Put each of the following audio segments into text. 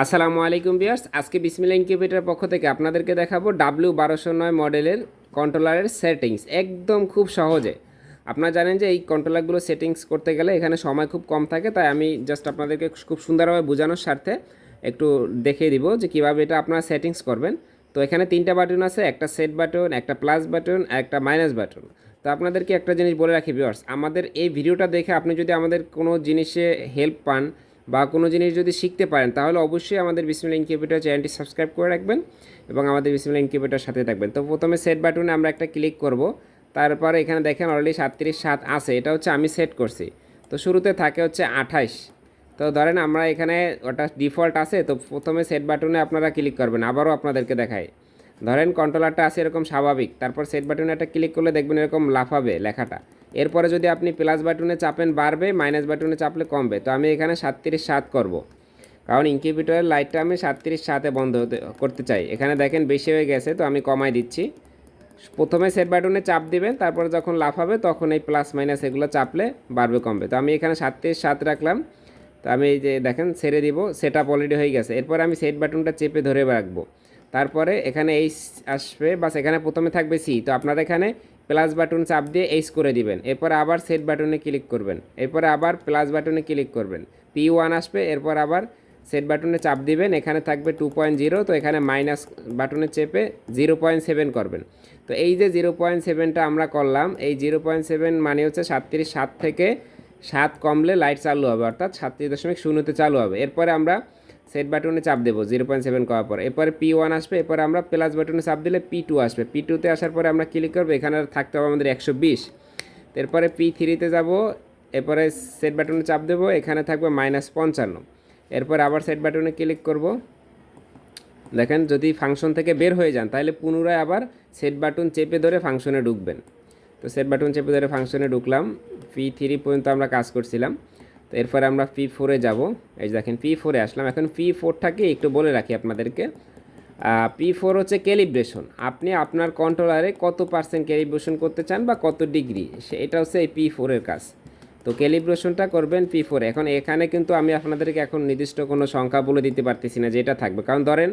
আসসালামু আলাইকুম বিয়ার্স আজকে বিসমিল্লা ইনকিউবেটার পক্ষ থেকে আপনাদেরকে দেখাবো ডাব্লিউ বারোশো নয় মডেলের কন্ট্রোলারের সেটিংস একদম খুব সহজে। আপনারা জানেন যে এই কন্ট্রোলারগুলো সেটিংস করতে গেলে এখানে সময় খুব কম থাকে, তাই আমি জাস্ট আপনাদেরকে খুব সুন্দরভাবে বোঝানোর স্বার্থে একটু দেখিয়ে দিব যে কীভাবে এটা আপনারা সেটিংস করবেন। তো এখানে তিনটা বাটন আছে, একটা সেট বাটন একটা প্লাস বাটন একটা মাইনাস বাটন তো আপনাদেরকে একটা জিনিস বলে রাখি ভিউয়ার্স, আমাদের এই ভিডিওটা দেখে আপনি যদি আমাদের কোনো জিনিসে হেল্প পান বা কোনো জিনিস যদি শিখতে পারেন, তাহলে অবশ্যই আমাদের বিসমিল্লা ইনকিউবেটর চ্যানেলটি সাবস্ক্রাইব করে রাখবেন এবং আমাদের বিসমিল্লা ইনকিউবেটর সাথে থাকবেন। তো প্রথমে সেট বাটনে আমরা একটা ক্লিক করব। তারপরে এখানে দেখেন অলরেডি সাতত্রিশ সাত আছে, এটা হচ্ছে আমি সেট করছি। তো শুরুতে থাকে হচ্ছে আঠাইশ। তো ধরেন আমরা এখানে ওটা ডিফল্ট আছে, তো প্রথমে সেট বাটনে আপনারা ক্লিক করবেন, আবারও আপনাদেরকে দেখাই। ধরেন কন্ট্রোলারটা আছে এরকম স্বাভাবিক, তারপর সেট বাটনে একটা ক্লিক করলে দেখবেন এরকম লাফাবে লেখাটা। এরপরে যদি আপনি প্লাস বাটনে চাপেন বাড়বে মাইনাস বাটনে চাপলে কমবে। তো আমি এখানে সাতত্রিশ সাত করব। কারণ ইনকিউবেটরের লাইটটা আমি সাতত্রিশ সাতে বন্ধ হতে, করতে চাই। এখানে দেখেন বেশি হয়ে গেছে, তো আমি কমাই দিচ্ছি। প্রথমে সেট বাটনে চাপ দিবেন, তারপরে যখন লাফাবে তখন এই প্লাস মাইনাস এগুলো চাপলে বাড়বে, কমবে। তো আমি এখানে সাতত্রিশ সাত রাখলাম। তো আমি এই যে দেখেন ছেড়ে দিব সেট আপ অলরেডি হয়ে গেছে। এরপর আমি সেট বাটনটা চেপে ধরে রাখব। তারপরে এখানে এইচ আসবে, বাস এখানে প্রথমে থাকবে সি তো আপনারা এখানে প্লাস বাটন চাপ দিয়ে এইচ করে দিবেন। এরপর আবার সেট বাটনে ক্লিক করবেন। এরপরে আবার প্লাস বাটনে ক্লিক করবেন। পি ওয়ান আসবে, এরপর আবার সেট বাটনে চাপ দিবেন। এখানে থাকবে টু পয়েন্ট জিরো তো এখানে মাইনাস বাটনে চেপে জিরো পয়েন্ট সেভেন করবেন। তো এই যে জিরো পয়েন্ট সেভেনটা আমরা করলাম, এই জিরো পয়েন্ট সেভেন মানে হচ্ছে সাতত্রিশ সাত থেকে সাত কমলে লাইট চালু হবে, অর্থাৎ সাতত্রিশ দশমিক শূন্যতে চালু হবে। এরপরে আমরা সেট বাটনে চাপ দেবো জিরো পয়েন্ট সেভেন করার পর। এরপরে পি ওয়ান আসবে, এরপরে আমরা প্লাস বাটনে চাপ দিলে পি টু আসবে। পি টুতে আসার পরে আমরা ক্লিক করব, এখানে থাকতে হবে আমাদের একশো বিশ। এরপরে পি থ্রিতে যাব, এরপরে সেট বাটনে চাপ দেবো, এখানে থাকবে মাইনাস পঞ্চান্ন। এরপর আবার সেট বাটনে ক্লিক করব। দেখেন, যদি ফাংশন থেকে বের হয়ে যান, তাহলে পুনরায় আবার সেট বাটন চেপে ধরে ফাংশনে ঢুকবেন। তো সেট বাটন চেপে ধরে ফাংশনে ঢুকলাম পি থ্রি পর্যন্ত আমরা কাজ করছিলাম। তো এরপরে আমরা পি ফোরে যাব। এই যে দেখেন পি ফোরে আসলাম। এখন পি ফোরটাকে একটু বলে রাখি আপনাদেরকে। পি ফোর হচ্ছে ক্যালিব্রেশন আপনি আপনার কন্ট্রোলারে কত পার্সেন্ট ক্যালিব্রেশন করতে চান বা কত ডিগ্রি এটা হচ্ছে এই পি ফোরের কাজ। তো ক্যালিব্রেশনটা করবেন পি ফোরে এখন এখানে কিন্তু আমি আপনাদেরকে এখন নির্দিষ্ট কোনো সংখ্যা বলে দিতে পারতেছি না যেটা থাকবে। কারণ ধরেন,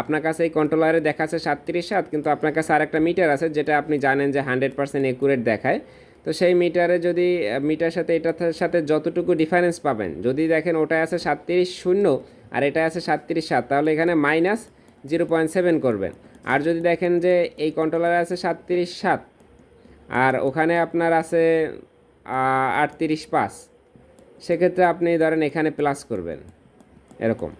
আপনার কাছে এই কন্ট্রোলারে দেখাচ্ছে সাতত্রিশ সাত, কিন্তু আপনার কাছে আরেকটা মিটার আছে, যেটা আপনি জানেন যে হান্ড্রেড পার্সেন্ট একুরেট দেখায়। তো সেই মিটারে যদি মিটার সাথে এটার সাথে যতটুকু ডিফারেন্স পাবেন, যদি দেখেন ওটায় আছে সাতত্রিশ শূন্য আর এটা আছে সাতত্রিশ সাত, তাহলে এখানে মাইনাস জিরো পয়েন্ট সেভেন করবেন। আর যদি দেখেন যে এই কন্ট্রোলারে আছে সাতত্রিশ সাত আর ওখানে আপনার আছে আটত্রিশ পাঁচ, সেক্ষেত্রে আপনি ধরেন এখানে প্লাস করবেন। এরকম।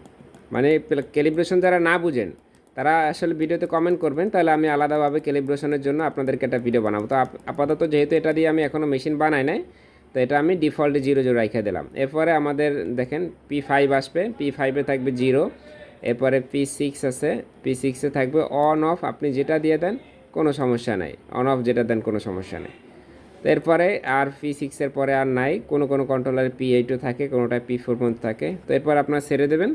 মানে ক্যালিব্রেশন যারা না বুঝেন তারা আসলে ভিডিওতে কমেন্ট করবেন, তাহলে আমি আলাদাভাবে ক্যালিব্রেশনের জন্য আপনাদেরকে একটা ভিডিও বানাবো। তো আপাতত যেহেতু এটা দিয়ে আমি এখনও মেশিন বানাই নাই, তো এটা আমি ডিফল্টে জিরো জিরো রেখে দিলাম। এরপরে আমাদের দেখেন পি ফাইভ আসবে পি ফাইভে থাকবে জিরো এরপরে পি সিক্স আছে পি সিক্সে থাকবে অন অফ আপনি যেটা দিয়ে দেন কোনো সমস্যা নাই। অন অফ যেটা দেন কোনো সমস্যা নেই। তো এরপরে আর পি সিক্সের পরে আর নাই, কোনো কোনো কন্ট্রোলারে পি এইটও থাকে, কোনোটায় পি ফোর পর্যন্ত থাকে। তো এরপর আপনার ছেড়ে দেবেন।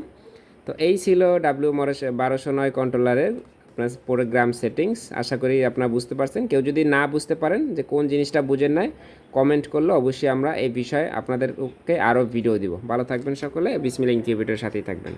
তো এই ছিল ডাব্লিউ বারোশো নয় কন্ট্রোলারের আপনার প্রোগ্রাম সেটিংস আশা করি আপনারা বুঝতে পারছেন। কেউ যদি না বুঝতে পারেন যে কোন জিনিসটা বুঝেন নাই কমেন্ট করলে অবশ্যই আমরা এই বিষয়ে আপনাদেরকে আরও ভিডিও দিব। ভালো থাকবেন সকলে। বিসমিল ইনকিউবেটরের সাথেই থাকবেন।